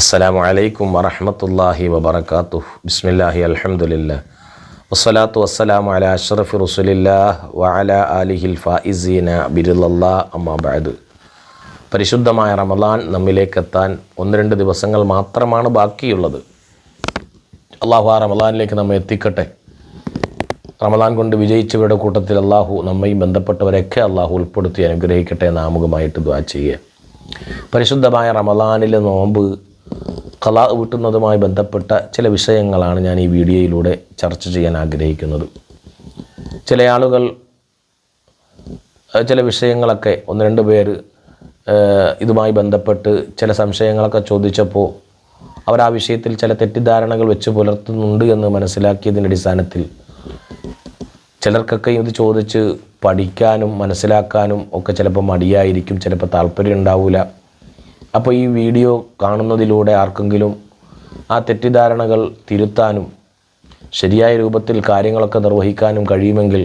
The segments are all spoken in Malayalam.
അസ്സലാമു അലൈക്കും വറഹമത്തല്ലാഹി വബർക്കാത്തു ബിസ്മില്ലാഹി അലഹമുല്ല വസ്സലാത്തു വസ്സലാമു അല അഷ്റഫി റസുലില്ലാഹ് വഅല ആലിഹിൽ ഫായിസീന ബിരുല്ലാ അമ്മാബാദ് പരിശുദ്ധമായ റമദാൻ നമ്മിലേക്ക് എത്താൻ ഒന്ന് രണ്ട് ദിവസങ്ങൾ മാത്രമാണ് ബാക്കിയുള്ളത്. അള്ളാഹു ആ റമദാനിലേക്ക് നമ്മെ എത്തിക്കട്ടെ. റമദാൻ കൊണ്ട് വിജയിച്ചവരുടെ കൂട്ടത്തിൽ അള്ളാഹു നമ്മയും ബന്ധപ്പെട്ടവരെയൊക്കെ അള്ളാഹു ഉൾപ്പെടുത്തി അനുഗ്രഹിക്കട്ടെ എന്ന് ആമുഖമായിട്ട് ദ്വാ ചെയ്യുക. പരിശുദ്ധമായ റമദാനിലെ നോമ്പ് കലാ വീട്ടുന്നതുമായി ബന്ധപ്പെട്ട ചില വിഷയങ്ങളാണ് ഞാൻ ഈ വീഡിയോയിലൂടെ ചർച്ച ചെയ്യാൻ ആഗ്രഹിക്കുന്നത്. ചില ആളുകൾ ചില വിഷയങ്ങളൊക്കെ ഒന്ന് രണ്ട് പേര് ഇതുമായി ബന്ധപ്പെട്ട് ചില സംശയങ്ങളൊക്കെ ചോദിച്ചപ്പോൾ അവർ ആ വിഷയത്തിൽ ചില തെറ്റിദ്ധാരണകൾ വെച്ച് പുലർത്തുന്നുണ്ട് എന്ന് മനസ്സിലാക്കിയതിന്റെ അടിസ്ഥാനത്തിൽ ചിലർക്കൊക്കെ ഇത് ചോദിച്ച് പഠിക്കാനും മനസ്സിലാക്കാനും ഒക്കെ ചിലപ്പോൾ മടിയായിരിക്കും ചിലപ്പോൾ താല്പര്യം ഉണ്ടാവില്ല അപ്പോൾ ഈ വീഡിയോ കാണുന്നതിലൂടെ ആർക്കെങ്കിലും ആ തെറ്റിദ്ധാരണകൾ തിരുത്താനും ശരിയായ രൂപത്തിൽ കാര്യങ്ങളൊക്കെ നിർവഹിക്കാനും കഴിയുമെങ്കിൽ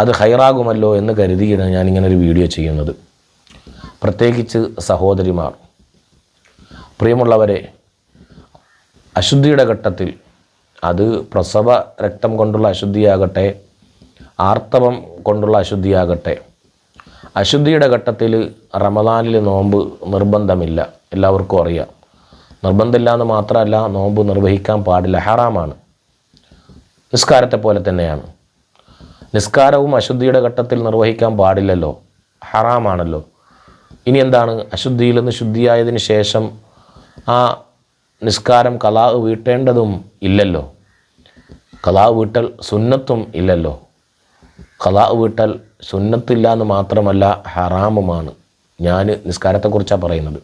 അത് ഹൈറാകുമല്ലോ എന്ന് കരുതിയാണ് ഞാനിങ്ങനെ ഒരു വീഡിയോ ചെയ്യുന്നത്. പ്രത്യേകിച്ച് സഹോദരിമാർ. പ്രിയമുള്ളവരെ അശുദ്ധിയുടെ ഘട്ടത്തിൽ അത് പ്രസവ രക്തം കൊണ്ടുള്ള അശുദ്ധിയാകട്ടെ ആർത്തവം കൊണ്ടുള്ള അശുദ്ധിയാകട്ടെ അശുദ്ധിയുടെ ഘട്ടത്തിൽ റമദാനിൽ നോമ്പ് നിർബന്ധമില്ല. എല്ലാവർക്കും അറിയാം. നിർബന്ധമില്ല എന്ന് മാത്രമല്ല നോമ്പ് നിർവഹിക്കാൻ പാടില്ല. ഹറാമാണ്. നിസ്കാരത്തെ പോലെ തന്നെയാണ്. നിസ്കാരവും അശുദ്ധിയുടെ ഘട്ടത്തിൽ നിർവഹിക്കാൻ പാടില്ലല്ലോ. ഹറാമാണല്ലോ. ഇനി എന്താണ്? അശുദ്ധിയിൽ നിന്ന് ശുദ്ധിയായതിനു ശേഷം ആ നിസ്കാരം കലാ വീട്ടേണ്ടതും ഇല്ലല്ലോ. കലാ വീട്ടൽ സുന്നത്തും ഇല്ലല്ലോ. കലാ വീട്ടൽ സുന്നത്തില്ല എന്ന് മാത്രമല്ല ഹറാമുമാണ്. ഞാൻ നിസ്കാരത്തെക്കുറിച്ചാണ് പറയുന്നത്.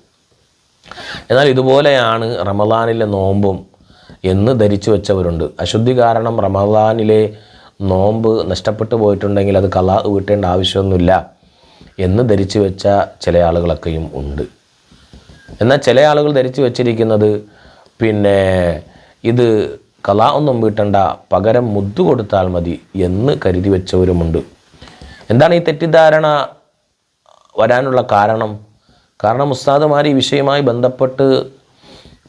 എന്നാൽ ഇതുപോലെയാണ് റമദാനിലെ നോമ്പും എന്ന് ധരിച്ചു വെച്ചവരുണ്ട്. അശുദ്ധി കാരണം റമദാനിലെ നോമ്പ് നഷ്ടപ്പെട്ടു പോയിട്ടുണ്ടെങ്കിൽ അത് കലാ വീട്ടേണ്ട ആവശ്യമൊന്നുമില്ല എന്ന് ധരിച്ചു വെച്ച ചില ആളുകളൊക്കെയും ഉണ്ട്. എന്നാൽ ചില ആളുകൾ ധരിച്ചു വച്ചിരിക്കുന്നത് പിന്നെ ഇത് കലാ ഒന്നും വീട്ടണ്ട പകരം മുദ്ദു കൊടുത്താൽ മതി എന്ന് കരുതി വെച്ചവരുമുണ്ട്. എന്താണ് ഈ തെറ്റിദ്ധാരണ വരാനുള്ള കാരണം? കാരണം ഉസ്താദുമാർ ഈ വിഷയവുമായി ബന്ധപ്പെട്ട്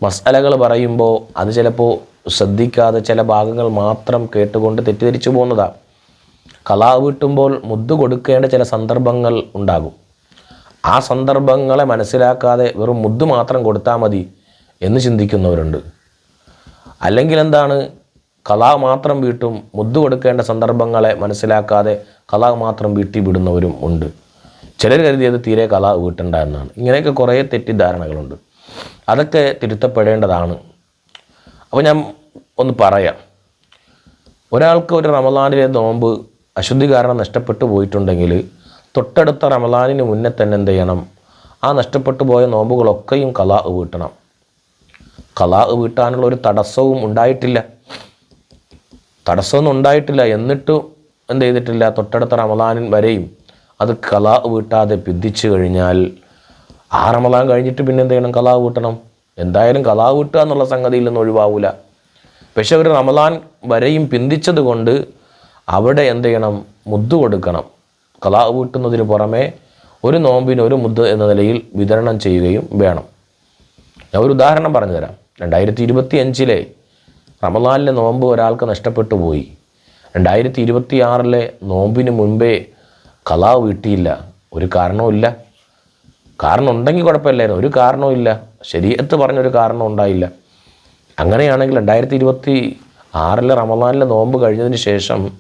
മസാലകൾ പറയുമ്പോൾ അത് ചിലപ്പോൾ ശ്രദ്ധിക്കാതെ ചില ഭാഗങ്ങൾ മാത്രം കേട്ടുകൊണ്ട് തെറ്റിദ്ധരിച്ചു പോകുന്നതാണ് കലാ വീട്ടുമ്പോൾ മുദ്ദു കൊടുക്കേണ്ട ചില സന്ദർഭങ്ങൾ ഉണ്ടാകും. ആ സന്ദർഭങ്ങളെ മനസ്സിലാക്കാതെ വെറും മുദ്ദു മാത്രം കൊടുത്താൽ മതി എന്ന് ചിന്തിക്കുന്നവരുണ്ട്. അല്ലെങ്കിൽ എന്താണ് കലാ മാത്രം വീട്ടും മുദ്ദു കൊടുക്കേണ്ട സന്ദർഭങ്ങളെ മനസ്സിലാക്കാതെ കലാ മാത്രം വീട്ടി വിടുന്നവരും ഉണ്ട്. ചിലർ കരുതിയത് തീരെ കലാ വീട്ടണ്ട എന്നാണ്. ഇങ്ങനെയൊക്കെ കുറേ തെറ്റിദ്ധാരണകളുണ്ട്. അതൊക്കെ തിരുത്തപ്പെടേണ്ടതാണ്. അപ്പോൾ ഞാൻ ഒന്ന് പറയാം. ഒരാൾക്ക് ഒരു റമദാനിലെ നോമ്പ് അശുദ്ധി കാരണം നഷ്ടപ്പെട്ടു പോയിട്ടുണ്ടെങ്കിൽ തൊട്ടടുത്ത റമദാനിന് മുന്നേ തന്നെ എന്ത് ചെയ്യണം? ആ നഷ്ടപ്പെട്ടു പോയ നോമ്പുകളൊക്കെയും കലാ വീട്ടണം. കലാ വീട്ടാനുള്ള ഒരു തടസ്സവും ഉണ്ടായിട്ടില്ല. തടസ്സമൊന്നും ഉണ്ടായിട്ടില്ല. എന്നിട്ടും എന്ത് ചെയ്തിട്ടില്ല? തൊട്ടടുത്ത റമദാനിൻ വരെയും അത് കലാ വീട്ടാതെ പിന്തിച്ചു കഴിഞ്ഞാൽ ആ റമദാൻ കഴിഞ്ഞിട്ട് പിന്നെ എന്ത് ചെയ്യണം? കലാ വീട്ടണം. എന്തായാലും കലാ വീട്ടുക എന്നുള്ള സംഗതിയിൽ നിന്ന് ഒഴിവാവില്ല പക്ഷെ അവർ റമദാൻ വരെയും പിന്തിച്ചത് കൊണ്ട് അവിടെ എന്ത് ചെയ്യണം? മുദ്ദ് കൊടുക്കണം. കലാ വീട്ടുന്നതിന് പുറമെ ഒരു നോമ്പിന് ഒരു മുദ്ദ് എന്ന നിലയിൽ വിതരണം ചെയ്യുകയും വേണം. ഞാൻ ഒരു ഉദാഹരണം പറഞ്ഞു തരാം രണ്ടായിരത്തി ഇരുപത്തി അഞ്ചിലെ റമദാനിലെ നോമ്പ് ഒരാൾക്ക് നഷ്ടപ്പെട്ടു പോയി. രണ്ടായിരത്തി ഇരുപത്തി ആറിലെ നോമ്പിന് മുൻപേ കലാവ് വീട്ടിയില്ല ഒരു കാരണവുമില്ല കാരണം ഉണ്ടെങ്കിൽ കുഴപ്പമില്ലായിരുന്നു. ഒരു കാരണവുമില്ല ശരീരത്ത് പറഞ്ഞൊരു കാരണം ഉണ്ടായില്ല. അങ്ങനെയാണെങ്കിൽ രണ്ടായിരത്തി ഇരുപത്തി ആറിലെ റമദാനിലെ നോമ്പ് കഴിഞ്ഞതിന് ശേഷം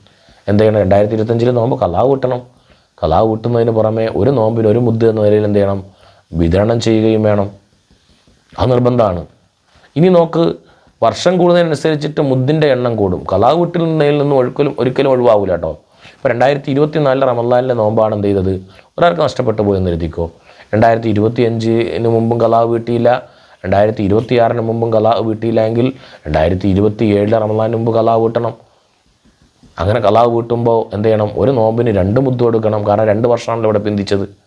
എന്ത് ചെയ്യണം? രണ്ടായിരത്തി ഇരുപത്തഞ്ചിലെ നോമ്പ് കലാവ് കൂട്ടണം. കലാവ് കൂട്ടുന്നതിന് പുറമെ ഒരു നോമ്പിന് ഒരു മുദ്ദ എന്ന നിലയിൽ എന്ത് ചെയ്യണം? വിതരണം ചെയ്യുകയും വേണം. അത് നിർബന്ധമാണ്. ഇനി നോക്ക് വർഷം കൂടുന്നതിനനുസരിച്ചിട്ട് മുദ്ദിന്റെ എണ്ണം കൂടും. കലാ വീട്ടിൽ നിന്നതിൽ നിന്നും ഒഴുക്കലും ഒരിക്കലും ഒഴിവാകില്ല കേട്ടോ ഇപ്പോൾ രണ്ടായിരത്തി ഇരുപത്തി നാലിലെ റമദാനിലെ നോമ്പാണ് എന്ത് ചെയ്തത്? ഒരാൾക്ക് നഷ്ടപ്പെട്ടു പോയെന്ന് എഴുതിക്കോ. രണ്ടായിരത്തി ഇരുപത്തി അഞ്ചിന് മുമ്പും കലാവ് വീട്ടിയില്ല. രണ്ടായിരത്തി ഇരുപത്തി ആറിന് മുമ്പും കലാവ് വീട്ടിയില്ല എങ്കിൽ രണ്ടായിരത്തി ഇരുപത്തി ഏഴിലെ റമദാനിന് മുമ്പ് കലാവ് വീട്ടണം. അങ്ങനെ കലാവ് വീട്ടുമ്പോൾ എന്ത് ചെയ്യണം? ഒരു നോമ്പിന് രണ്ട് മുദ്ദ് കൊടുക്കണം. കാരണം രണ്ട് വർഷമാണല്ലോ ഇവിടെ പിന്തിച്ചത്.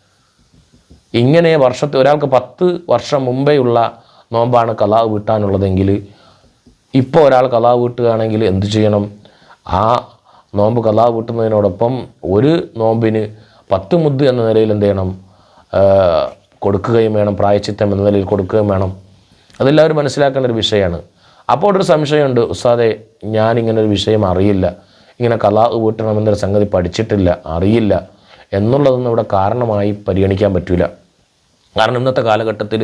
ഇങ്ങനെ വർഷത്തെ ഒരാൾക്ക് പത്ത് വർഷം മുമ്പേ ഉള്ള നോമ്പാണ് കലാവ് വീട്ടാനുള്ളതെങ്കിൽ ഇപ്പോൾ ഒരാൾ കലാവ് വീട്ടുകയാണെങ്കിൽ എന്ത് ചെയ്യണം? ആ നോമ്പ് കലാവ് വീട്ടുന്നതിനോടൊപ്പം ഒരു നോമ്പിന് പത്ത് മുദ് എന്ന നിലയിൽ എന്ത് ചെയ്യണം? കൊടുക്കുകയും വേണം. പ്രായച്ചിത്തം എന്ന നിലയിൽ കൊടുക്കുകയും വേണം. അതെല്ലാവരും മനസ്സിലാക്കേണ്ട ഒരു വിഷയമാണ്. അപ്പോൾ ഒരു സംശയമുണ്ട്. ഉസ്താദെ ഒരു വിഷയം അറിയില്ല. ഇങ്ങനെ കലാ വീട്ടണമെന്നൊരു സംഗതി പഠിച്ചിട്ടില്ല. അറിയില്ല. എന്നുള്ളതൊന്നും ഇവിടെ കാരണമായി പരിഗണിക്കാൻ പറ്റില്ല കാരണം ഇന്നത്തെ കാലഘട്ടത്തിൽ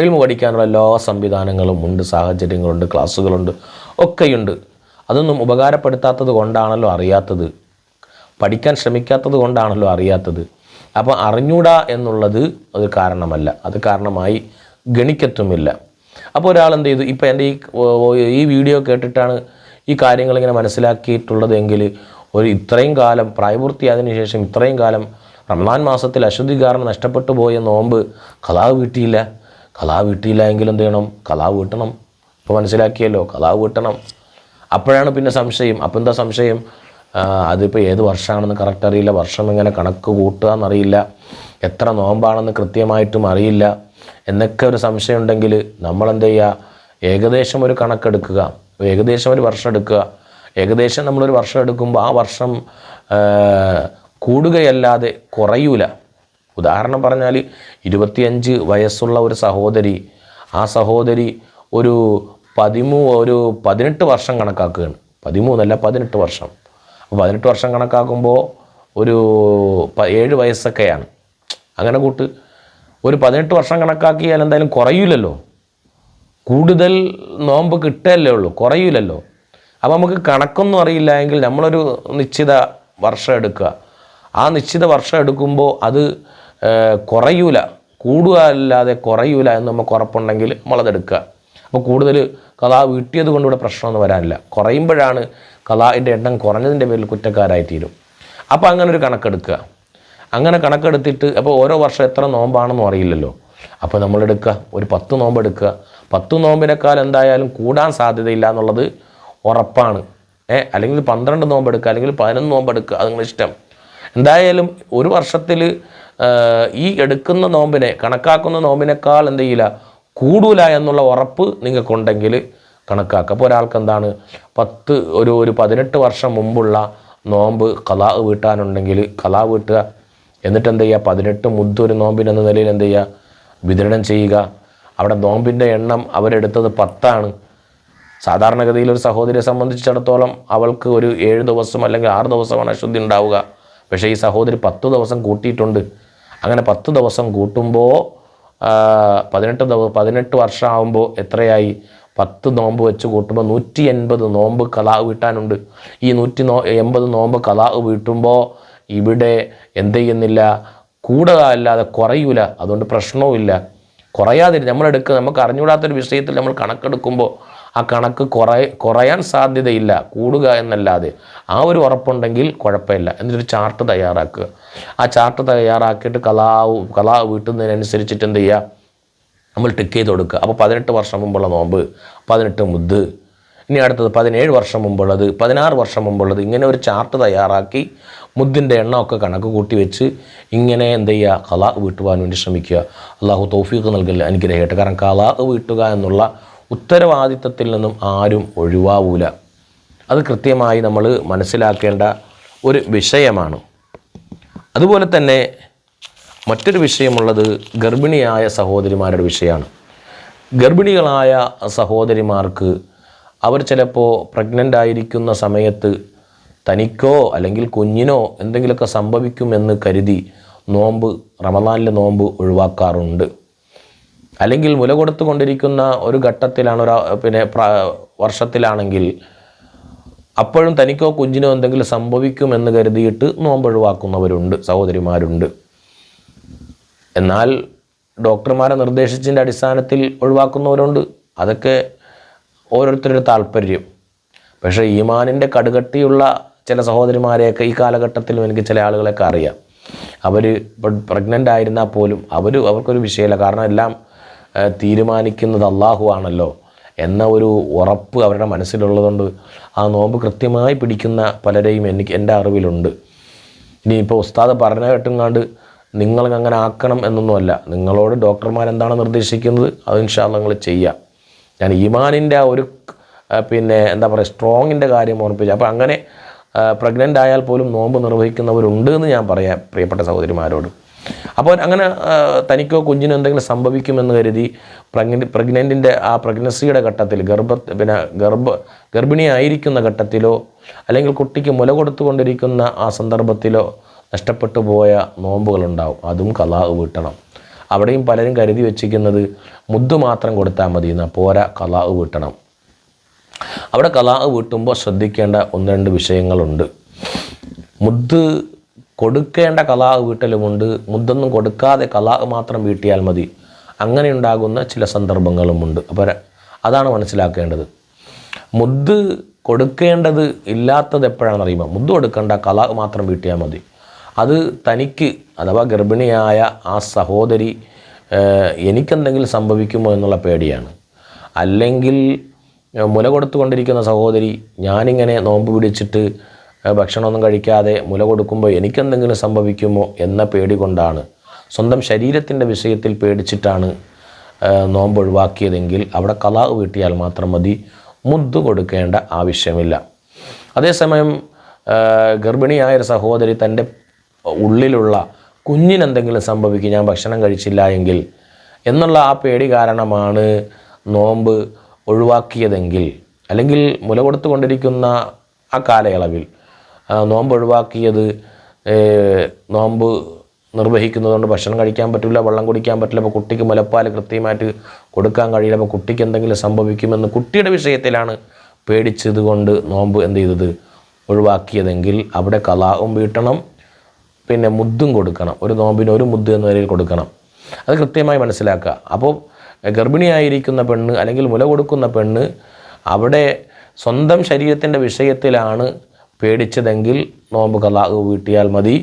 ഇൽമു പഠിക്കാനുള്ള എല്ലാ സംവിധാനങ്ങളും ഉണ്ട് സാഹചര്യങ്ങളുണ്ട് ക്ലാസ്സുകളുണ്ട് ഒക്കെയുണ്ട്. അതൊന്നും ഉപകാരപ്പെടുത്താത്തത് കൊണ്ടാണല്ലോ അറിയാത്തത്. പഠിക്കാൻ ശ്രമിക്കാത്തത് കൊണ്ടാണല്ലോ അറിയാത്തത്. അപ്പോൾ അറിഞ്ഞൂടാ എന്നുള്ളത് ഒരു കാരണമല്ല. അത് കാരണമായി ഗണിക്കത്തുമില്ല. അപ്പോൾ ഒരാൾ എന്ത് ചെയ്തു? ഇപ്പോൾ എന്റെ ഈ ഈ വീഡിയോ കേട്ടിട്ടാണ് ഈ കാര്യങ്ങളിങ്ങനെ മനസ്സിലാക്കിയിട്ടുള്ളതെങ്കിൽ ഒരു ഇത്രയും കാലം പ്രായപൂർത്തിയായതിനു ശേഷം ഇത്രയും കാലം റമദാൻ മാസത്തിൽ അശുദ്ധി കാരണം നഷ്ടപ്പെട്ടു പോയ നോമ്പ് കലാവ് വീട്ടിയില്ല കലാവ് വീട്ടിയില്ല എങ്കിൽ എന്ത് ചെയ്യണം? കലാവ് വീട്ടണം. ഇപ്പോൾ മനസ്സിലാക്കിയല്ലോ കലാവ് വീട്ടണം. അപ്പോഴാണ് പിന്നെ സംശയം. അപ്പം എന്താ സംശയം? അതിപ്പോൾ ഏത് വർഷമാണെന്ന് കറക്റ്റ് അറിയില്ല. വർഷം ഇങ്ങനെ കണക്ക് കൂട്ടുക എന്നറിയില്ല എത്ര നോമ്പാണെന്ന് കൃത്യമായിട്ടും അറിയില്ല. എന്നൊക്കെ ഒരു സംശയം ഉണ്ടെങ്കിൽ നമ്മൾ എന്ത് ചെയ്യുക? ഏകദേശം ഒരു കണക്കെടുക്കുക. ഏകദേശം ഒരു വർഷം എടുക്കുക. ഏകദേശം നമ്മളൊരു വർഷം എടുക്കുമ്പോൾ ആ വർഷം കൂടുകയല്ലാതെ കുറയൂല. ഉദാഹരണം പറഞ്ഞാൽ ഇരുപത്തിയഞ്ച് വയസ്സുള്ള ഒരു സഹോദരി ആ സഹോദരി ഒരു പതിമൂ ഒരു പതിനെട്ട് വർഷം കണക്കാക്കുകയാണ്. പതിമൂന്നല്ല പതിനെട്ട് വർഷം. അപ്പോൾ പതിനെട്ട് വർഷം കണക്കാക്കുമ്പോൾ ഒരു ഏഴ് വയസ്സൊക്കെയാണ്. അങ്ങനെ കൂട്ട് ഒരു പതിനെട്ട് വർഷം കണക്കാക്കിയാൽ എന്തായാലും കുറയൂലല്ലോ. കൂടുതൽ നോമ്പ് കിട്ടുകയല്ലേ ഉള്ളൂ കുറയൂലല്ലോ. അപ്പോൾ നമുക്ക് കണക്കൊന്നും അറിയില്ല എങ്കിൽ നമ്മളൊരു നിശ്ചിത വർഷം എടുക്കുക. ആ നിശ്ചിത വർഷം എടുക്കുമ്പോൾ അത് കുറയൂല. കൂടുക അല്ലാതെ കുറയൂല എന്ന് നമുക്ക് ഉറപ്പുണ്ടെങ്കിൽ മുളതെടുക്കുക അപ്പോൾ കൂടുതൽ കഥ വീട്ടിയത് കൊണ്ടിവിടെ പ്രശ്നമൊന്നും വരാനില്ല. കുറയുമ്പോഴാണ് കഥാന്റെ എണ്ണം കുറഞ്ഞതിന്റെ പേരിൽ കുറ്റക്കാരായി തീരും. അപ്പോൾ അങ്ങനെ ഒരു കണക്കെടുക്കുക. അങ്ങനെ കണക്കെടുത്തിട്ട് അപ്പോൾ ഓരോ വർഷം എത്ര നോമ്പാണെന്നും അറിയില്ലല്ലോ. അപ്പോൾ നമ്മളെടുക്കുക ഒരു പത്ത് നോമ്പ് എടുക്കുക. പത്ത് നോമ്പിനേക്കാൾ എന്തായാലും കൂടാൻ സാധ്യതയില്ല എന്നുള്ളത് ഉറപ്പാണ്. ഏ അല്ലെങ്കിൽ പന്ത്രണ്ട് നോമ്പ് എടുക്കുക അല്ലെങ്കിൽ പതിനൊന്ന് നോമ്പ് എടുക്കുക. അത് നിങ്ങളിഷ്ടം. എന്തായാലും ഒരു വർഷത്തിൽ ഈ എടുക്കുന്ന നോമ്പിനെ കണക്കാക്കുന്ന നോമ്പിനേക്കാൾ എന്ത് ചെയ്യില്ല കൂടൂല എന്നുള്ള ഉറപ്പ് നിങ്ങൾക്കുണ്ടെങ്കിൽ കണക്കാക്കുക അപ്പോൾ ഒരാൾക്ക് എന്താണ് പത്ത് ഒരു ഒരു പതിനെട്ട് വർഷം മുമ്പുള്ള നോമ്പ് കലാ വീട്ടാനുണ്ടെങ്കിൽ കലാ വീട്ടുക. എന്നിട്ട് എന്ത് ചെയ്യുക പതിനെട്ട് മുദ്ദ ഒരു നോമ്പിനെന്ന നിലയിൽ എന്ത് ചെയ്യുക വിതരണം ചെയ്യുക. അവിടെ നോമ്പിന്റെ എണ്ണം അവരെടുത്തത് പത്താണ്. സാധാരണഗതിയിൽ ഒരു സഹോദരിയെ സംബന്ധിച്ചിടത്തോളം അവൾക്ക് ഒരു ഏഴ് ദിവസം അല്ലെങ്കിൽ ആറ് ദിവസമാണ് അശുദ്ധി ഉണ്ടാവുക. പക്ഷേ ഈ സഹോദരി പത്ത് ദിവസം കൂട്ടിയിട്ടുണ്ട്. അങ്ങനെ പത്ത് ദിവസം കൂട്ടുമ്പോൾ പതിനെട്ട് ദിവ പതിനെട്ട് വർഷമാകുമ്പോൾ എത്രയായി? പത്ത് നോമ്പ് വെച്ച് കൂട്ടുമ്പോൾ നൂറ്റി എൺപത് നോമ്പ് കലാ വീട്ടാനുണ്ട്. ഈ നൂറ്റി നോ എൺപത് നോമ്പ് കലാ വീട്ടുമ്പോൾ ഇവിടെ എന്ത് ചെയ്യുന്നില്ല? കൂടുക അല്ലാതെ കുറയൂല. അതുകൊണ്ട് പ്രശ്നവുമില്ല. കുറയാതിരി നമ്മളെടുക്കുക നമുക്ക് അറിഞ്ഞുകൂടാത്തൊരു വിഷയത്തിൽ നമ്മൾ കണക്കെടുക്കുമ്പോൾ ആ കണക്ക് കുറയ കുറയാൻ സാധ്യതയില്ല കൂടുക എന്നല്ലാതെ. ആ ഒരു ഉറപ്പുണ്ടെങ്കിൽ കുഴപ്പമില്ല. എന്നിട്ടൊരു ചാർട്ട് തയ്യാറാക്കുക. ആ ചാർട്ട് തയ്യാറാക്കിയിട്ട് കലാവ് കലാ വീട്ടുന്നതിനനുസരിച്ചിട്ട് എന്ത് ചെയ്യുക? നമ്മൾ ടിക്ക് ചെയ്ത് കൊടുക്കുക. അപ്പോൾ പതിനെട്ട് വർഷം മുമ്പുള്ള നോമ്പ് പതിനെട്ട് മുദ് ഇനി അടുത്തത് പതിനേഴ് വർഷം മുമ്പുള്ളത് പതിനാറ് വർഷം മുമ്പുള്ളത് ഇങ്ങനെ ഒരു ചാർട്ട് തയ്യാറാക്കി മുദ്ദിന്റെ എണ്ണമൊക്കെ കണക്ക് കൂട്ടി വെച്ച് ഇങ്ങനെ എന്ത് ചെയ്യുക? കലാ വീട്ടുവാൻ വേണ്ടി ശ്രമിക്കുക. അള്ളാഹു തൗഫീഖ് നൽകില്ല അനുഗ്രഹിക്കട്ടെ കാരണം കലാ വീട്ടുക എന്നുള്ള ഉത്തരവാദിത്തത്തിൽ നിന്നും ആരും ഒഴിവാവൂല. അത് കൃത്യമായി നമ്മൾ മനസ്സിലാക്കേണ്ട ഒരു വിഷയമാണ്. അതുപോലെ തന്നെ മറ്റൊരു വിഷയമുള്ളത് ഗർഭിണിയായ സഹോദരിമാരുടെ വിഷയമാണ്. ഗർഭിണികളായ സഹോദരിമാർക്ക് അവർ ചിലപ്പോൾ പ്രഗ്നന്റ് ആയിരിക്കുന്ന സമയത്ത് തനിക്കോ അല്ലെങ്കിൽ കുഞ്ഞിനോ എന്തെങ്കിലുമൊക്കെ സംഭവിക്കുമെന്ന് കരുതി നോമ്പ് റമദാനിലെ നോമ്പ് ഒഴിവാക്കാറുണ്ട്. അല്ലെങ്കിൽ മുല കൊടുത്തുകൊണ്ടിരിക്കുന്ന ഒരു ഘട്ടത്തിലാണ് ഒരു പിന്നെ വർഷത്തിലാണെങ്കിൽ അപ്പോഴും തനിക്കോ കുഞ്ഞിനോ എന്തെങ്കിലും സംഭവിക്കുമെന്ന് കരുതിയിട്ട് നോമ്പ് ഒഴിവാക്കുന്നവരുണ്ട് സഹോദരിമാരുണ്ട്. എന്നാൽ ഡോക്ടർമാരെ നിർദ്ദേശിച്ചതിന്റെ അടിസ്ഥാനത്തിൽ ഒഴിവാക്കുന്നവരുണ്ട്. അതൊക്കെ ഓരോരുത്തരുടെ താല്പര്യം. പക്ഷേ ഈമാനിന്റെ കടുകട്ടിയുള്ള ചില സഹോദരിമാരെയൊക്കെ ഈ കാലഘട്ടത്തിലും എനിക്ക് ചില ആളുകളെയൊക്കെ അറിയാം. അവർ പ്രഗ്നന്റ് ആയിരുന്നാൽ പോലും അവർ അവർക്കൊരു വിഷയമില്ല. കാരണം എല്ലാം തീരുമാനിക്കുന്നത് അള്ളാഹു ആണല്ലോ എന്ന ഒരു ഉറപ്പ് അവരുടെ മനസ്സിലുള്ളതുകൊണ്ട് ആ നോമ്പ് കൃത്യമായി പിടിക്കുന്ന പലരെയും എനിക്ക് എന്റെ അറിവിലുണ്ട്. ഇനിയിപ്പോൾ ഉസ്താദ് പറഞ്ഞ കേട്ടുങ്ങാണ്ട് നിങ്ങൾ അങ്ങനെ ആക്കണം എന്നൊന്നുമല്ല. നിങ്ങളോട് ഡോക്ടർമാർ എന്താണ് നിർദ്ദേശിക്കുന്നത്? അത് ഇൻഷാല്ല നിങ്ങൾ ചെയ്യുക ഞാൻ ഈമാനിന്റെ ആ ഒരു പിന്നെ എന്താ പറയുക സ്ട്രോങ്ങിന്റെ കാര്യം ഓർമ്മിപ്പിച്ചു അപ്പോൾ അങ്ങനെ പ്രഗ്നന്റ് ആയാൽ പോലും നോമ്പ് നിർവഹിക്കുന്നവരുണ്ട് എന്ന് ഞാൻ പറയാം പ്രിയപ്പെട്ട സഹോദരിമാരോട്. അപ്പോൾ അങ്ങനെ തനിക്കോ കുഞ്ഞിനോ എന്തെങ്കിലും സംഭവിക്കുമെന്ന് കരുതി പ്രഗ്ന പ്രഗ്നന്റിന്റെ ആ പ്രഗ്നൻസിയുടെ ഘട്ടത്തിൽ ഗർഭ പിന്നെ ഗർഭ ഗർഭിണിയായിരിക്കുന്ന ഘട്ടത്തിലോ അല്ലെങ്കിൽ കുട്ടിക്ക് മുല കൊടുത്തുകൊണ്ടിരിക്കുന്ന ആ സന്ദർഭത്തിലോ നഷ്ടപ്പെട്ടു പോയ നോമ്പുകളുണ്ടാവും. അതും കലാവ് വീട്ടണം. അവിടെയും പലരും കരുതി വെച്ചിരിക്കുന്നത് മുദ്ദ് മാത്രം കൊടുത്താൽ മതി എന്നാൽ പോരാ കലാവ് വീട്ടണം. അവിടെ കലാവ് വീട്ടുമ്പോൾ ശ്രദ്ധിക്കേണ്ട ഒന്ന് രണ്ട് വിഷയങ്ങളുണ്ട്. മുദ്ദ് കൊടുക്കേണ്ട കലാഹ് വീട്ടലുമുണ്ട്. മുദ്ദൊന്നും കൊടുക്കാതെ കലാഹ് മാത്രം വീട്ടിയാൽ മതി. അങ്ങനെ ഉണ്ടാകുന്ന ചില സന്ദർഭങ്ങളുമുണ്ട്. അപ്പോൾ അതാണ് മനസ്സിലാക്കേണ്ടത്. മുദ്ദ് കൊടുക്കേണ്ടത് ഇല്ലാത്തത് എപ്പോഴാണെന്ന് അറിയുമ്പോൾ മുദ്ദ് കൊടുക്കേണ്ട കലാഹ് മാത്രം വീട്ടിയാൽ മതി. അത് തനിക്ക് അഥവാ ഗർഭിണിയായ ആ സഹോദരി എനിക്കെന്തെങ്കിലും സംഭവിക്കുമോ എന്നുള്ള പേടിയാണ്. അല്ലെങ്കിൽ മുല കൊടുത്തുകൊണ്ടിരിക്കുന്ന സഹോദരി ഞാനിങ്ങനെ നോമ്പ് പിടിച്ചിട്ട് ഭക്ഷണമൊന്നും കഴിക്കാതെ മുല കൊടുക്കുമ്പോൾ എനിക്കെന്തെങ്കിലും സംഭവിക്കുമോ എന്ന പേടി കൊണ്ടാണ്. സ്വന്തം ശരീരത്തിന്റെ വിഷയത്തിൽ പേടിച്ചിട്ടാണ് നോമ്പ് ഒഴിവാക്കിയതെങ്കിൽ അവിടെ കലാ വീട്ടിയാൽ മാത്രം മതി. മുദ്ദു കൊടുക്കേണ്ട ആവശ്യമില്ല. അതേസമയം ഗർഭിണിയായ ഒരു സഹോദരി തന്റെ ഉള്ളിലുള്ള കുഞ്ഞിനെന്തെങ്കിലും സംഭവിക്കും ഞാൻ ഭക്ഷണം കഴിച്ചില്ല എങ്കിൽ എന്നുള്ള ആ പേടി കാരണമാണ് നോമ്പ് ഒഴിവാക്കിയതെങ്കിൽ അല്ലെങ്കിൽ മുല കൊടുത്തുകൊണ്ടിരിക്കുന്ന ആ കാലയളവിൽ നോമ്പ് ഒഴിവാക്കിയത് നോമ്പ് നിർവഹിക്കുന്നതുകൊണ്ട് ഭക്ഷണം കഴിക്കാൻ പറ്റില്ല വെള്ളം കുടിക്കാൻ പറ്റില്ല അപ്പോൾ കുട്ടിക്ക് മുലപ്പാൽ കൃത്യമായിട്ട് കൊടുക്കാൻ കഴിയില്ല അപ്പോൾ കുട്ടിക്ക് എന്തെങ്കിലും സംഭവിക്കുമെന്ന് കുട്ടിയുടെ വിഷയത്തിലാണ് പേടിച്ചത് കൊണ്ട് നോമ്പ് എന്ത് ചെയ്തത്? ഒഴിവാക്കിയതെങ്കിൽ അവിടെ കലാവും വീട്ടണം പിന്നെ മുദ്ദും കൊടുക്കണം. ഒരു നോമ്പിന് ഒരു മുദ്ദ് എന്ന നിലയിൽ കൊടുക്കണം. അത് കൃത്യമായി മനസ്സിലാക്കുക. അപ്പോൾ ഗർഭിണിയായിരിക്കുന്ന പെണ്ണ് അല്ലെങ്കിൽ മുല കൊടുക്കുന്ന പെണ്ണ് അവിടെ സ്വന്തം ശരീരത്തിന്റെ വിഷയത്തിലാണ് പേടിച്ചതെങ്കിൽ നോമ്പ് കലാഹ് വീട്ടിയാൽ മതി.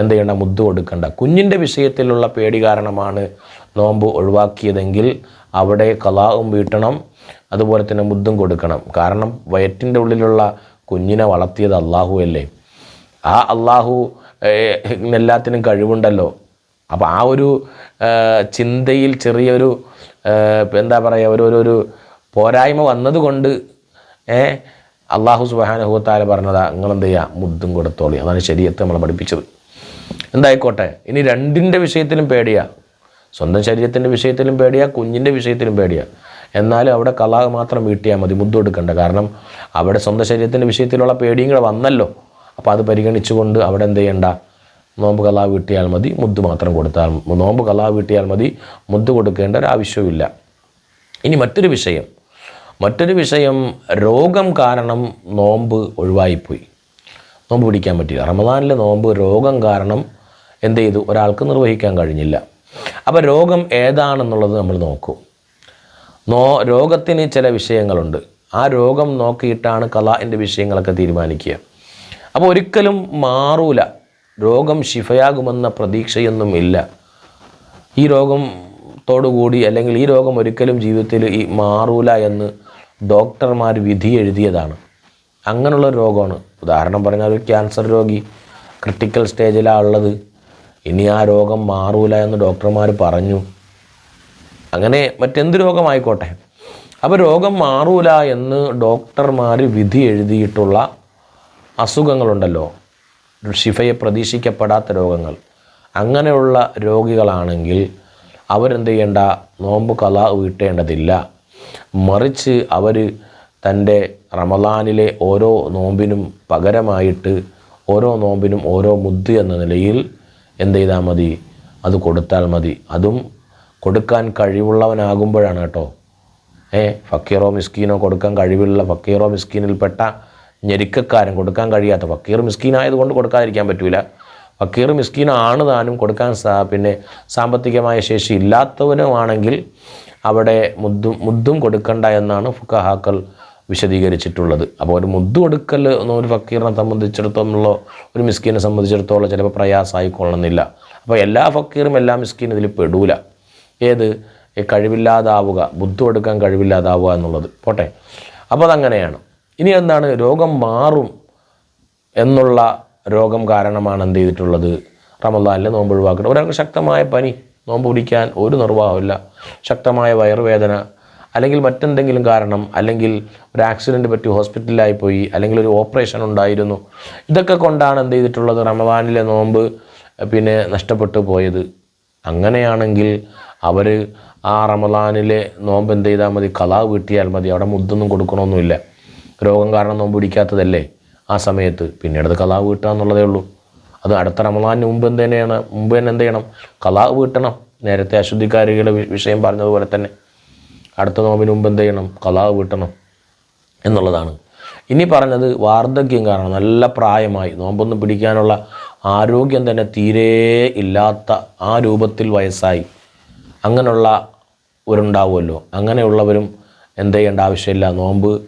എന്ത് ചെയ്യണം മുദ്ദു കൊടുക്കണ്ട. കുഞ്ഞിന്റെ വിഷയത്തിലുള്ള പേടി കാരണമാണ് നോമ്പ് ഒഴിവാക്കിയതെങ്കിൽ അവിടെ കലാഹും വീട്ടണം അതുപോലെ തന്നെ മുദ്ദും കൊടുക്കണം. കാരണം വയറ്റിന്റെ ഉള്ളിലുള്ള കുഞ്ഞിനെ വളർത്തിയത് അള്ളാഹു അല്ലേ? ആ അള്ളാഹു ഏഹ്, എല്ലാത്തിനും കഴിവുണ്ടല്ലോ. അപ്പോൾ ആ ഒരു ചിന്തയിൽ ചെറിയൊരു എന്താ പറയുക ഒരു ഒരു പോരായ്മ വന്നതുകൊണ്ട് ഏ അള്ളാഹു സുബാനഹുത്താല പറഞ്ഞതാ നിങ്ങൾ എന്ത് ചെയ്യുക മുദ്ദും കൊടുത്തോളി. അതാണ് ശരീരത്തെ നമ്മളെ പഠിപ്പിച്ചത്. എന്തായിക്കോട്ടെ? ഇനി രണ്ടിന്റെ വിഷയത്തിലും പേടിയാ. സ്വന്തം ശരീരത്തിന്റെ വിഷയത്തിലും പേടിയാ കുഞ്ഞിന്റെ വിഷയത്തിലും പേടിയാ. എന്നാലും അവിടെ കലാ മാത്രം വീട്ടിയാൽ മതി മുദ്ദു കൊടുക്കണ്ട കാരണം അവിടെ സ്വന്തം ശരീരത്തിന്റെ വിഷയത്തിലുള്ള പേടിയും കൂടെ വന്നല്ലോ. അപ്പോൾ അത് പരിഗണിച്ചുകൊണ്ട് അവിടെ എന്ത് ചെയ്യണ്ട നോമ്പ് കലാ വീട്ടിയാൽ മതി മുദ്ദ് മാത്രം കൊടുത്താൽ നോമ്പ് കലാ വീട്ടിയാൽ മതി മുദ്ദ് കൊടുക്കേണ്ട ഒരു ആവശ്യവുമില്ല ഇനി മറ്റൊരു വിഷയം. മറ്റൊരു വിഷയം രോഗം കാരണം നോമ്പ് ഒഴിവായിപ്പോയി. നോമ്പ് പിടിക്കാൻ പറ്റില്ല. റമദാനിലെ നോമ്പ് രോഗം കാരണം എന്ത് ചെയ്തു? ഒരാൾക്ക് നിർവഹിക്കാൻ കഴിഞ്ഞില്ല. അപ്പോൾ രോഗം ഏതാണെന്നുള്ളത് നമ്മൾ നോക്കും. നോ രോഗത്തിന് ചില വിഷയങ്ങളുണ്ട്. ആ രോഗം നോക്കിയിട്ടാണ് കലാന്റെ വിഷയങ്ങളൊക്കെ തീരുമാനിക്കുക. അപ്പോൾ ഒരിക്കലും മാറൂല. രോഗം ശിഫയാകുമെന്ന പ്രതീക്ഷയൊന്നും ഇല്ല. ഈ രോഗം രോഗത്തോടുകൂടി അല്ലെങ്കിൽ ഈ രോഗം ഒരിക്കലും ജീവിതത്തിൽ ഈ മാറൂല എന്ന് ഡോക്ടർമാർ വിധി എഴുതിയതാണ്. അങ്ങനെയുള്ള രോഗമാണ്. ഉദാഹരണം പറഞ്ഞാൽ ഒരു ക്യാൻസർ രോഗി ക്രിട്ടിക്കൽ സ്റ്റേജിലാണ് ഉള്ളത്. ഇനി ആ രോഗം മാറൂല എന്ന് ഡോക്ടർമാർ പറഞ്ഞു. അങ്ങനെ മറ്റെന്ത് രോഗമായിക്കോട്ടെ. അപ്പോൾ രോഗം മാറൂല എന്ന് ഡോക്ടർമാർ വിധി എഴുതിയിട്ടുള്ള അസുഖങ്ങളുണ്ടല്ലോ. ഷിഫയെ പ്രതീക്ഷിക്കപ്പെടാത്ത രോഗങ്ങൾ. അങ്ങനെയുള്ള രോഗികളാണെങ്കിൽ അവരെന്ത് ചെയ്യേണ്ട? നോമ്പ് കല വീട്ടേണ്ടതില്ല. മറിച്ച് അവർ തന്റെ റമദാനിലെ ഓരോ നോമ്പിനും പകരമായിട്ട് ഓരോ നോമ്പിനും ഓരോ മുദ്ദ് എന്ന നിലയിൽ എന്ത് ചെയ്താൽ മതി? അത് കൊടുത്താൽ മതി. അതും കൊടുക്കാൻ കഴിവുള്ളവനാകുമ്പോഴാണ് കേട്ടോ. ഏ ഫക്കീറോ മിസ്കീനോ കൊടുക്കാൻ കഴിവുള്ള ഫക്കീറോ മിസ്കീനിൽപ്പെട്ട ഞെരുക്കക്കാരൻ കൊടുക്കാൻ കഴിയാത്ത ഫക്കീർ മിസ്കീനായതുകൊണ്ട് കൊടുക്കാതിരിക്കാൻ പറ്റൂല. ഫക്കീർ മിസ്കീനാണ് താനും കൊടുക്കാൻ പിന്നെ സാമ്പത്തികമായ ശേഷി ഇല്ലാത്തവനുമാണെങ്കിൽ അവിടെ മുദ്ദും മുദ്ദും കൊടുക്കണ്ട എന്നാണ് ഫുക്കഹാക്കൾ വിശദീകരിച്ചിട്ടുള്ളത്. അപ്പോൾ ഒരു മുദ്ദ് കൊടുക്കൽ ഒന്നും ഒരു ഫക്കീറിനെ സംബന്ധിച്ചിടത്തോളമുള്ള ഒരു മിസ്കീനെ സംബന്ധിച്ചിടത്തോളം ചിലപ്പോൾ പ്രയാസമായിക്കൊള്ളണമെന്നില്ല. അപ്പോൾ എല്ലാ ഫക്കീറും എല്ലാ മിസ്കീനും ഇതിൽ പെടൂല. ഏത്? കഴിവില്ലാതാവുക ബുദ്ധു കൊടുക്കാൻ കഴിവില്ലാതാവുക എന്നുള്ളത്. പോട്ടെ. അപ്പോൾ അതങ്ങനെയാണ്. ഇനി എന്താണ്? രോഗം മാറും എന്നുള്ള രോഗം കാരണമാണ് എന്ത് ചെയ്തിട്ടുള്ളത്? റമദാനിൽ നോമ്പ് ഒഴിവാക്കുന്നത് ഒരാൾക്ക് ശക്തമായ പനി നോമ്പ് പിടിക്കാൻ ഒരു നിർവാഹമില്ല ശക്തമായ വയറുവേദന അല്ലെങ്കിൽ മറ്റെന്തെങ്കിലും കാരണം അല്ലെങ്കിൽ ഒരു ആക്സിഡന്റ് പറ്റി ഹോസ്പിറ്റലിലായി പോയി അല്ലെങ്കിൽ ഒരു ഓപ്പറേഷൻ ഉണ്ടായിരുന്നു. ഇതൊക്കെ കൊണ്ടാണ് എന്ത് ചെയ്തിട്ടുള്ളത്? റമദാനിലെ നോമ്പ് പിന്നെ നഷ്ടപ്പെട്ടു പോയത്. അങ്ങനെയാണെങ്കിൽ അവർ ആ റമദാനിലെ നോമ്പ് എന്ത് ചെയ്താൽ മതി? കലാ വീട്ടിയാൽ മതി. അവിടെ മുദ്ദൊന്നും കൊടുക്കണമൊന്നുമില്ല. രോഗം കാരണം നോമ്പ് പിടിക്കാത്തതല്ലേ ആ സമയത്ത്. പിന്നീട് അത് കലാ വീട്ടുക എന്നുള്ളതേ ഉള്ളൂ. അത് അടുത്ത റമദാനിന് മുമ്പ് എന്ത് തന്നെയാണ്? മുമ്പ് തന്നെ എന്ത് ചെയ്യണം? കലാവ് വീട്ടണം. നേരത്തെ അശുദ്ധിക്കാരികളുടെ വിഷയം പറഞ്ഞതുപോലെ തന്നെ. അടുത്ത നോമ്പിന് മുമ്പ് എന്ത് ചെയ്യണം? കലാവ് വീട്ടണം എന്നുള്ളതാണ്. ഇനി പറഞ്ഞത് വാർദ്ധക്യം കാരണം നല്ല പ്രായമായി. നോമ്പൊന്നും പിടിക്കാനുള്ള ആരോഗ്യം തന്നെ തീരെ ഇല്ലാത്ത ആ രൂപത്തിൽ വയസ്സായി. അങ്ങനെയുള്ള അങ്ങനെയുള്ളവരും എന്ത് ചെയ്യേണ്ട ആവശ്യമില്ല. നോമ്പ്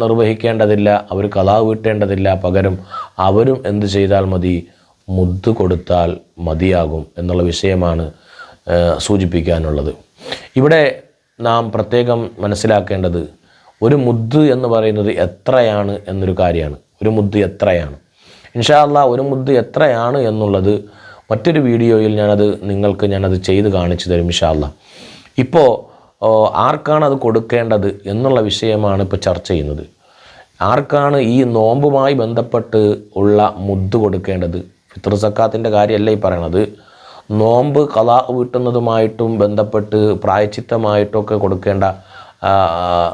നിർവഹിക്കേണ്ടതില്ല അവർ കലാ വീട്ടേണ്ടതില്ല പകരം അവരും എന്ത് ചെയ്താൽ മതി മുദ്ദ് കൊടുത്താൽ മതിയാകും എന്നുള്ള വിഷയമാണ് സൂചിപ്പിക്കാനുള്ളത്. ഇവിടെ നാം പ്രത്യേകം മനസ്സിലാക്കേണ്ടത് ഒരു മുദ്ദ് എന്ന് പറയുന്നത് എത്രയാണ് എന്നൊരു കാര്യമാണ്. ഒരു മുദ്ദ് എത്രയാണ്? ഇൻഷാല്ല ഒരു മുദ്ദ് എത്രയാണ് എന്നുള്ളത് മറ്റൊരു വീഡിയോയിൽ ഞാനത് നിങ്ങൾക്ക് ഞാനത് ചെയ്ത് കാണിച്ചു തരും ഇൻഷാല്ല ഇപ്പോൾ ആർക്കാണ് അത് കൊടുക്കേണ്ടത് എന്നുള്ള വിഷയമാണ് ഇപ്പോൾ ചർച്ച ചെയ്യുന്നത്. ആർക്കാണ് ഈ നോമ്പുമായി ബന്ധപ്പെട്ട് ഉള്ള മുദ്ദ് കൊടുക്കേണ്ടത്? ഫിത്ർ സക്കാത്തിന്റെ കാര്യമല്ല ഈ പറയണത്? നോമ്പ് കലാ വീട്ടുന്നതുമായിട്ടും ബന്ധപ്പെട്ട് പ്രായച്ചിത്തമായിട്ടൊക്കെ കൊടുക്കേണ്ട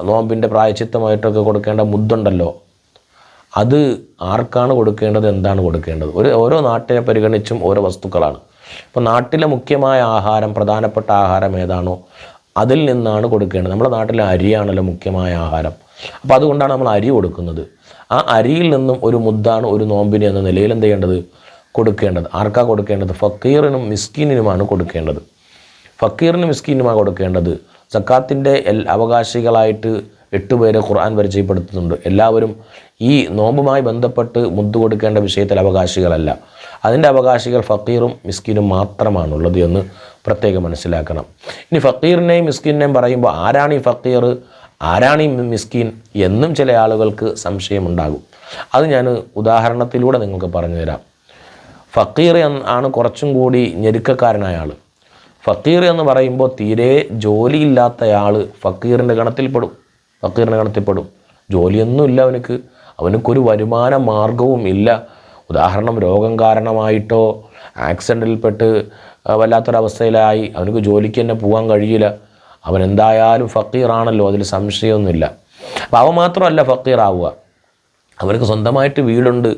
നോമ്പിന്റെ പ്രായച്ചിത്തമായിട്ടൊക്കെ കൊടുക്കേണ്ട മുദ്ദുണ്ടല്ലോ. അത് ആർക്കാണ് കൊടുക്കേണ്ടത്? എന്താണ് കൊടുക്കേണ്ടത്? ഒരു ഓരോ നാട്ടിനെ പരിഗണിച്ചും ഓരോ വസ്തുക്കളാണ്. ഇപ്പോൾ നാട്ടിലെ മുഖ്യമായ ആഹാരം പ്രധാനപ്പെട്ട ആഹാരം ഏതാണോ? അതിൽ നിന്നാണ് കൊടുക്കേണ്ടത്. നമ്മുടെ നാട്ടിലെ അരിയാണല്ലോ മുഖ്യമായ ആഹാരം. അപ്പോൾ അതുകൊണ്ടാണ് നമ്മൾ അരി കൊടുക്കുന്നത്. ആ അരിയിൽ നിന്നും ഒരു മുദ്ദാണ് ഒരു നോമ്പിന് എന്ന നിലയിൽ എന്ത് ചെയ്യേണ്ടത്? കൊടുക്കേണ്ടത്. ആർക്കാ കൊടുക്കേണ്ടത്? ഫക്കീറിനും മിസ്കീനിനുമാണ് കൊടുക്കേണ്ടത്. ഫക്കീറിനും മിസ്കീനുമാണ് കൊടുക്കേണ്ടത്. സക്കാത്തിന്റെ എൽ അവകാശികളായിട്ട് എട്ട് പേരെ ഖുർആൻ പരിചയപ്പെടുത്തുന്നുണ്ട്. എല്ലാവരും ഈ നോമ്പുമായി ബന്ധപ്പെട്ട് മുദ്ദു കൊടുക്കേണ്ട വിഷയത്തിൽ അവകാശികളല്ല. അതിന്റെ അവകാശികൾ ഫക്കീറും മിസ്കിനും മാത്രമാണുള്ളത് എന്ന് പ്രത്യേകം മനസ്സിലാക്കണം. ഇനി ഫക്കീറിനെയും മിസ്കീനെയും പറയുമ്പോൾ ആരാണ് ഈ ഫക്കീർ? ആരാണ് ഈ മിസ്കീൻ? എന്നും ചില ആളുകൾക്ക് സംശയമുണ്ടാകും. അത് ഞാൻ ഉദാഹരണത്തിലൂടെ നിങ്ങൾക്ക് പറഞ്ഞു തരാം ഫക്കീർ ആണ് കുറച്ചും കൂടി ഞെരുക്കക്കാരനായ ആൾ ഫക്കീർ എന്ന് പറയുമ്പോൾ തീരെ ജോലിയില്ലാത്തയാൾ ഫക്കീറിന്റെ ഗണത്തിൽപ്പെടും. ഫക്കീറിന്റെ കണത്തിപ്പെടും ജോലിയൊന്നുമില്ല അവനക്ക്. അവനക്കൊരു വരുമാന മാർഗവും ഇല്ല. ഉദാഹരണം രോഗം കാരണമായിട്ടോ ആക്സിഡന്റിൽപ്പെട്ട് വല്ലാത്തൊരവസ്ഥയിലായി അവനക്ക് ജോലിക്ക് തന്നെ പോകാൻ കഴിയില്ല. അവൻ എന്തായാലും ഫക്കീറാണല്ലോ അതിൽ സംശയമൊന്നുമില്ല. അപ്പോൾ അവൻ മാത്രമല്ല ഫക്കീറാവുക. അവനക്ക് സ്വന്തമായിട്ട് വീടുണ്ട്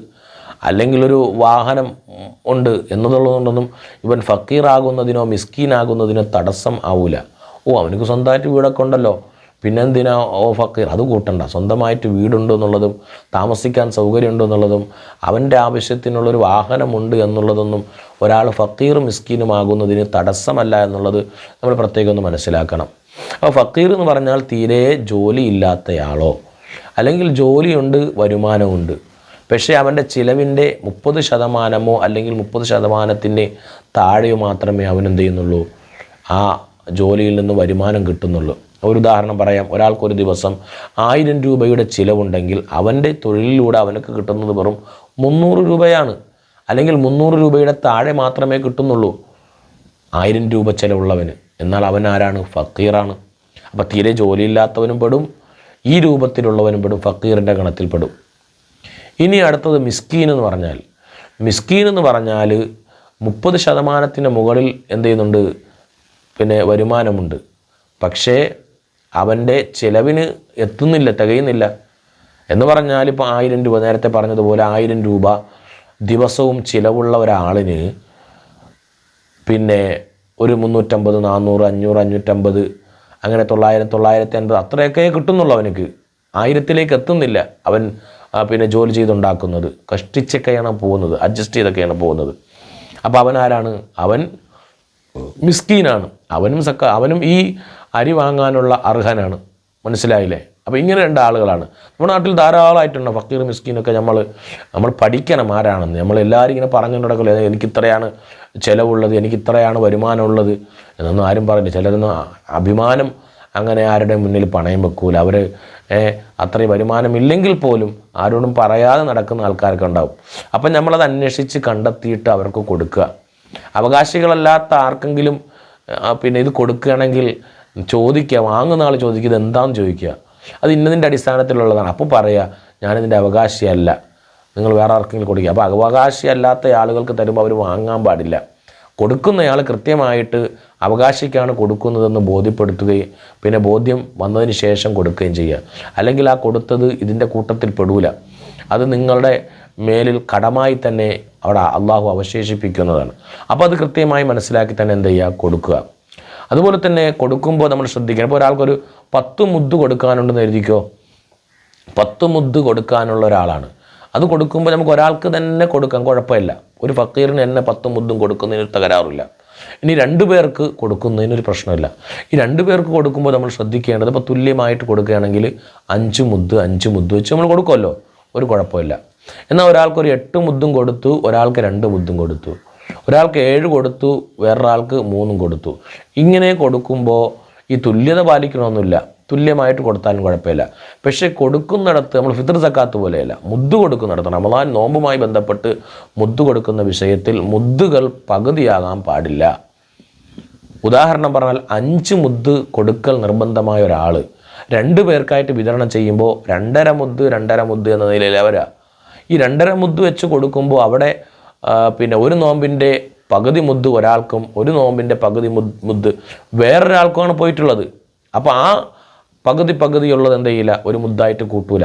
അല്ലെങ്കിൽ ഒരു വാഹനം ഉണ്ട് എന്നതുള്ളതുകൊണ്ടൊന്നും ഇവൻ ഫക്കീറാകുന്നതിനോ മിസ്കീനാകുന്നതിനോ തടസ്സം ആവില്ല ഓ അവനക്ക് സ്വന്തമായിട്ട് വീടൊക്കെ ഉണ്ടല്ലോ. പിന്നെന്തിനാ ഓ ഫക്കീർ? അത് കൂട്ടണ്ട. സ്വന്തമായിട്ട് വീടുണ്ട് എന്നുള്ളതും താമസിക്കാൻ സൗകര്യമുണ്ട് എന്നുള്ളതും അവന്റെ ആവശ്യത്തിനുള്ളൊരു വാഹനമുണ്ട് എന്നുള്ളതൊന്നും ഒരാൾ ഫക്കീർ മിസ്കീനുമാകുന്നതിന് തടസ്സമല്ല എന്നുള്ളത് നമ്മൾ പ്രത്യേകം ഒന്ന് മനസ്സിലാക്കണം. അപ്പോൾ ഫക്കീർ എന്ന് പറഞ്ഞാൽ തീരെ ജോലിയില്ലാത്തയാളോ അല്ലെങ്കിൽ ജോലിയുണ്ട് വരുമാനമുണ്ട് പക്ഷേ അവന്റെ ചിലവിന്റെ മുപ്പത് ശതമാനമോ അല്ലെങ്കിൽ മുപ്പത് ശതമാനത്തിന്റെ താഴെയോ മാത്രമേ അവൻ എന്ത് ചെയ്യുന്നുള്ളൂ? ആ ജോലിയിൽ നിന്ന് വരുമാനം കിട്ടുന്നുള്ളൂ. ഒരു ഉദാഹരണം പറയാം. ഒരാൾക്കൊരു ദിവസം ആയിരം രൂപയുടെ ചിലവുണ്ടെങ്കിൽ അവന്റെ തൊഴിലിലൂടെ അവനക്ക് കിട്ടുന്നത് വെറും മുന്നൂറ് രൂപയാണ്. അല്ലെങ്കിൽ മുന്നൂറ് രൂപയുടെ താഴെ മാത്രമേ കിട്ടുന്നുള്ളൂ. ആയിരം രൂപ ചിലവുള്ളവന്. എന്നാൽ അവൻ ആരാണ്? ഫക്കീറാണ്. അപ്പോൾ തീരെ ജോലിയില്ലാത്തവനും പെടും. ഈ രൂപത്തിലുള്ളവനും പെടും. ഫക്കീറിന്റെ ഗണത്തിൽ പെടും. ഇനി അടുത്തത് മിസ്കീൻ എന്ന് പറഞ്ഞാൽ. മിസ്കീൻ എന്ന് പറഞ്ഞാൽ മുപ്പത് ശതമാനത്തിന് മുകളിൽ എന്ത് ചെയ്യുന്നുണ്ട്? പിന്നെ വരുമാനമുണ്ട്. പക്ഷേ അവന്റെ ചിലവിന് എത്തുന്നില്ല തികയുന്നില്ല. എന്ന് പറഞ്ഞാൽ ഇപ്പോൾ ആയിരം രൂപ നേരത്തെ പറഞ്ഞതുപോലെ ആയിരം രൂപ ദിവസവും ചിലവുള്ള ഒരാളിന് പിന്നെ ഒരു മുന്നൂറ്റമ്പത് നാനൂറ് അഞ്ഞൂറ് അഞ്ഞൂറ്റമ്പത് അങ്ങനെ തൊള്ളായിരം തൊള്ളായിരത്തി അൻപത് അത്രയൊക്കെ കിട്ടുന്നുള്ളൂ അവനക്ക്. ആയിരത്തിലേക്ക് എത്തുന്നില്ല അവൻ പിന്നെ ജോലി ചെയ്തുണ്ടാക്കുന്നത്. കഷ്ടിച്ചൊക്കെയാണ് പോകുന്നത് അഡ്ജസ്റ്റ് ചെയ്തൊക്കെയാണ് പോകുന്നത്. അപ്പോൾ അവൻ ആരാണ്? അവൻ മിസ്കീനാണ്. അവനും സക്ക അവനും ഈ അരി വാങ്ങാനുള്ള അർഹനാണ്. മനസ്സിലായില്ലേ? അപ്പോൾ ഇങ്ങനെ രണ്ട് ആളുകളാണ്. നമ്മുടെ നാട്ടിൽ ധാരാളമായിട്ടുണ്ട് ഫക്കീർ മിസ്കീനൊക്കെ നമ്മൾ നമ്മൾ പഠിക്കണം ആരാണെന്ന്. നമ്മൾ എല്ലാവരും ഇങ്ങനെ പറഞ്ഞു നടക്കില്ല എനിക്ക് ഇത്രയാണ് ചിലവുള്ളത് എനിക്ക് ഇത്രയാണ് വരുമാനമുള്ളത്. എന്നൊന്നും ആരും പറയില്ല ചിലരൊന്നും അഭിമാനം അങ്ങനെ ആരുടെ മുന്നിൽ പണയം വെക്കൂല. അവർ അത്രയും വരുമാനമില്ലെങ്കിൽ പോലും ആരോടും പറയാതെ നടക്കുന്ന ആൾക്കാരൊക്കെ ഉണ്ടാവും. അപ്പം നമ്മളത് അന്വേഷിച്ച് കണ്ടെത്തിയിട്ട് അവർക്ക് കൊടുക്കുക. അവകാശികളല്ലാത്ത ആർക്കെങ്കിലും പിന്നെ ഇത് കൊടുക്കുകയാണെങ്കിൽ ചോദിക്കുക വാങ്ങുന്ന ആൾ ചോദിക്കുന്നത് എന്താണെന്ന് ചോദിക്കുക. അത് ഇന്നതിന്റെ അടിസ്ഥാനത്തിലുള്ളതാണ്. അപ്പോൾ പറയുക ഞാനിതിന്റെ അവകാശിയല്ല. നിങ്ങൾ വേറെ ആർക്കെങ്കിലും കൊടുക്കുക. അപ്പോൾ അവകാശി അല്ലാത്ത ആളുകൾക്ക് തരുമ്പോൾ അവർ വാങ്ങാൻ പാടില്ല. കൊടുക്കുന്നയാൾ കൃത്യമായിട്ട് അവകാശിക്കാണ് കൊടുക്കുന്നതെന്ന് ബോധ്യപ്പെടുത്തുകയും പിന്നെ ബോധ്യം വന്നതിന് ശേഷം കൊടുക്കുകയും ചെയ്യുക. അല്ലെങ്കിൽ ആ കൊടുത്തത് ഇതിന്റെ കൂട്ടത്തിൽ പെടൂല. അത് നിങ്ങളുടെ മേലിൽ കടമായി തന്നെ അവിടെ അള്ളാഹു അവശേഷിപ്പിക്കുന്നതാണ്. അപ്പോൾ അത് കൃത്യമായി മനസ്സിലാക്കി തന്നെ എന്ത് ചെയ്യുക? കൊടുക്കുക. അതുപോലെ തന്നെ കൊടുക്കുമ്പോൾ നമ്മൾ ശ്രദ്ധിക്കണം. ഇപ്പോൾ ഒരാൾക്കൊരു പത്ത് മുദ്ദ് കൊടുക്കാനുണ്ടെന്ന് എഴുതിക്കോ? പത്ത് മുദ്ദ് കൊടുക്കാനുള്ള ഒരാളാണ്. അത് കൊടുക്കുമ്പോൾ നമുക്ക് ഒരാൾക്ക് തന്നെ കൊടുക്കാം കുഴപ്പമില്ല. ഒരു ഫക്കീറിന് തന്നെ പത്ത് മുദ്ദും കൊടുക്കുന്നതിന് തകരാറില്ല ഇനി രണ്ടു പേർക്ക് കൊടുക്കുന്നതിനൊരു പ്രശ്നമില്ല. ഈ രണ്ടു പേർക്ക് കൊടുക്കുമ്പോൾ നമ്മൾ ശ്രദ്ധിക്കേണ്ടത് ഇപ്പോൾ തുല്യമായിട്ട് കൊടുക്കുകയാണെങ്കിൽ അഞ്ച് മുദ്ദ് അഞ്ച് മുദ്ദ് വെച്ച് നമ്മൾ കൊടുക്കുമല്ലോ. ഒരു കുഴപ്പമില്ല. എന്നാൽ ഒരാൾക്ക് ഒരു എട്ട് മുദ്ദും കൊടുത്തു ഒരാൾക്ക് രണ്ട് മുദ്ദും കൊടുത്തു. ഒരാൾക്ക് ഏഴ് കൊടുത്തു വേറൊരാൾക്ക് മൂന്നും കൊടുത്തു. ഇങ്ങനെ കൊടുക്കുമ്പോൾ ഈ തുല്യത പാലിക്കണമെന്നില്ല തുല്യമായിട്ട് കൊടുത്താലും കുഴപ്പമില്ല. പക്ഷേ കൊടുക്കുന്നിടത്ത് നമ്മൾ ഫിത്തർ സക്കാത്ത് പോലെയല്ല മുദ്ദ് കൊടുക്കുന്നിടത്ത്. റമദാൻ നോമ്പുമായി ബന്ധപ്പെട്ട് മുദ്ദ് കൊടുക്കുന്ന വിഷയത്തിൽ മുദ്ദുകൾ പകുതിയാകാൻ പാടില്ല. ഉദാഹരണം പറഞ്ഞാൽ അഞ്ച് മുദ്ദ് കൊടുക്കൽ നിർബന്ധമായ ഒരാൾ രണ്ട് പേർക്കായിട്ട് വിതരണം ചെയ്യുമ്പോൾ രണ്ടര മുദ്ദ് രണ്ടര മുദ്ദ് എന്ന നിലയിൽ അവരാ ഈ രണ്ടര മുദ്ദ് വെച്ച് കൊടുക്കുമ്പോൾ അവിടെ പിന്നെ ഒരു നോമ്പിന്റെ പകുതി മുദ്ദ് ഒരാൾക്കും ഒരു നോമ്പിന്റെ പകുതി മുദ് മുദ്ദ് വേറൊരാൾക്കുമാണ് പോയിട്ടുള്ളത്. അപ്പോൾ ആ പകുതി പകുതിയുള്ളത് എന്ത് ചെയ്യില്ല? ഒരു മുദ്ദായിട്ട് കൂട്ടൂല.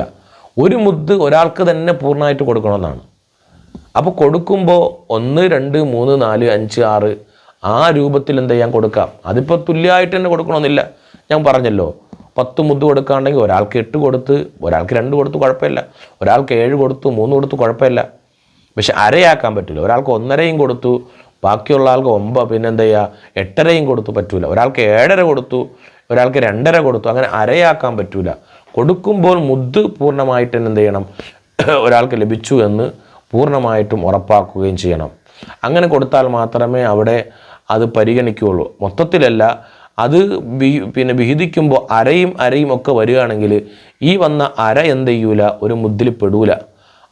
ഒരു മുദ്ദ് ഒരാൾക്ക് തന്നെ പൂർണമായിട്ട് കൊടുക്കണമെന്നാണ്. അപ്പോൾ കൊടുക്കുമ്പോൾ ഒന്ന് രണ്ട് മൂന്ന് നാല് അഞ്ച് ആറ് ആ രൂപത്തിൽ എന്ത് ചെയ്യാൻ കൊടുക്കാം? അതിപ്പോൾ തുല്യമായിട്ട് തന്നെ കൊടുക്കണമെന്നില്ല. ഞാൻ പറഞ്ഞല്ലോ പത്ത് മുദ്ദ് കൊടുക്കുകയാണെങ്കിൽ ഒരാൾക്ക് എട്ട് കൊടുത്ത് ഒരാൾക്ക് രണ്ട് കൊടുത്ത് കുഴപ്പമില്ല. ഒരാൾക്ക് ഏഴ് കൊടുത്തു മൂന്ന് കൊടുത്ത് കുഴപ്പമില്ല. പക്ഷെ അരയാക്കാൻ പറ്റില്ല. ഒരാൾക്ക് ഒന്നരയും കൊടുത്തു ബാക്കിയുള്ള ആൾക്ക് ഒമ്പ പിന്നെ എന്താ ചെയ്യുക എട്ടരയും കൊടുത്തു പറ്റൂല. ഒരാൾക്ക് ഏഴര കൊടുത്തു ഒരാൾക്ക് രണ്ടര കൊടുത്തു അങ്ങനെ അരയാക്കാൻ പറ്റൂല. കൊടുക്കുമ്പോൾ മുദ് പൂർണമായിട്ട് എന്ത് ചെയ്യണം? ഒരാൾക്ക് ലഭിച്ചു എന്ന് പൂർണമായിട്ടും ഉറപ്പാക്കുകയും ചെയ്യണം. അങ്ങനെ കൊടുത്താൽ മാത്രമേ അവിടെ അത് പരിഗണിക്കുകയുള്ളൂ. മൊത്തത്തിലല്ല അത് പിന്നെ വിഹിതിക്കുമ്പോൾ അരയും അരയും ഒക്കെ വരികയാണെങ്കിൽ ഈ വന്ന അര എന്ത് ചെയ്യൂല? ഒരു മുദ്ദിൽ പെടൂല.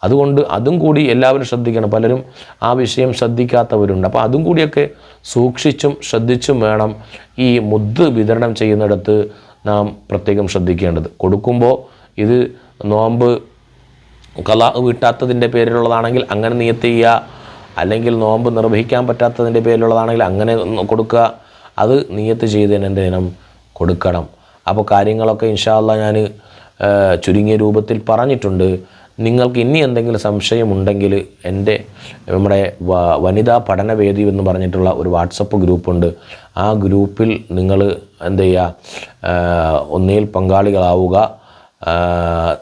അതുകൊണ്ട് അതും കൂടി എല്ലാവരും ശ്രദ്ധിക്കണം. പലരും ആ വിഷയം ശ്രദ്ധിക്കാത്തവരുണ്ട്. അപ്പോൾ അതും കൂടിയൊക്കെ സൂക്ഷിച്ചും ശ്രദ്ധിച്ചും വേണം ഈ മുദ്ദ് വിതരണം ചെയ്യുന്നിടത്ത് നാം പ്രത്യേകം ശ്രദ്ധിക്കേണ്ടത്. കൊടുക്കുമ്പോൾ ഇത് നോമ്പ് കല വീട്ടാത്തതിന്റെ പേരിലുള്ളതാണെങ്കിൽ അങ്ങനെ നിയത്ത് ചെയ്യുക. അല്ലെങ്കിൽ നോമ്പ് നിർവഹിക്കാൻ പറ്റാത്തതിന്റെ പേരിലുള്ളതാണെങ്കിൽ അങ്ങനെ കൊടുക്കുക. അത് നിയത്ത് ചെയ്തതിന് എന്ത് കൊടുക്കണം. അപ്പോൾ കാര്യങ്ങളൊക്കെ ഇൻഷാല്ല ഞാൻ ചുരുങ്ങിയ രൂപത്തിൽ പറഞ്ഞിട്ടുണ്ട്. നിങ്ങൾക്ക് ഇനി എന്തെങ്കിലും സംശയമുണ്ടെങ്കിൽ എന്റെ നമ്മുടെ വനിതാ പഠനവേദി എന്ന് പറഞ്ഞിട്ടുള്ള ഒരു വാട്സപ്പ് ഗ്രൂപ്പുണ്ട്. ആ ഗ്രൂപ്പിൽ നിങ്ങൾ എന്ത് ചെയ്യുക? ഒന്നിൽ പങ്കാളികളാവുക.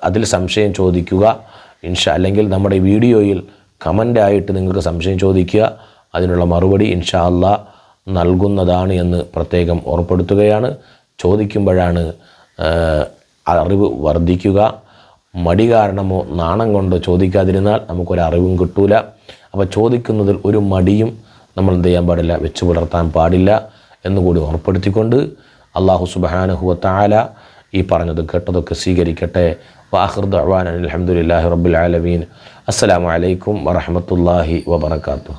അതിൽ സംശയം ചോദിക്കുക. ഇൻഷ അല്ലെങ്കിൽ നമ്മുടെ വീഡിയോയിൽ കമന്റായിട്ട് നിങ്ങൾക്ക് സംശയം ചോദിക്കുക. അതിനുള്ള മറുപടി ഇൻഷാ അല്ല നൽകുന്നതാണ് എന്ന് പ്രത്യേകം ഓർപ്പെടുത്തുകയാണ്. ചോദിക്കുമ്പോഴാണ് അറിവ് വർദ്ധിക്കുക. മടി കാരണമോ നാണം കൊണ്ടോ ചോദിക്കാതിരുന്നാൽ നമുക്കൊരറിവും കിട്ടൂല. അപ്പോൾ ചോദിക്കുന്നതിൽ ഒരു മടിയും നമ്മൾ എന്ത് ചെയ്യാൻ പാടില്ല വെച്ച് പുലർത്താൻ പാടില്ല എന്നുകൂടി ഓർപ്പെടുത്തിക്കൊണ്ട് അള്ളാഹു സുബാനഹുവത്താല ഈ പറഞ്ഞത് കേട്ടതൊക്കെ സ്വീകരിക്കട്ടെ. വാഹൃദ് അഹ്വാൻ അലഹമുല്ലാഹി റബുൽ ആലമീൻ. അസ്സലാമു അലൈക്കും വറഹമത്തല്ലാഹി വബർക്കാത്തു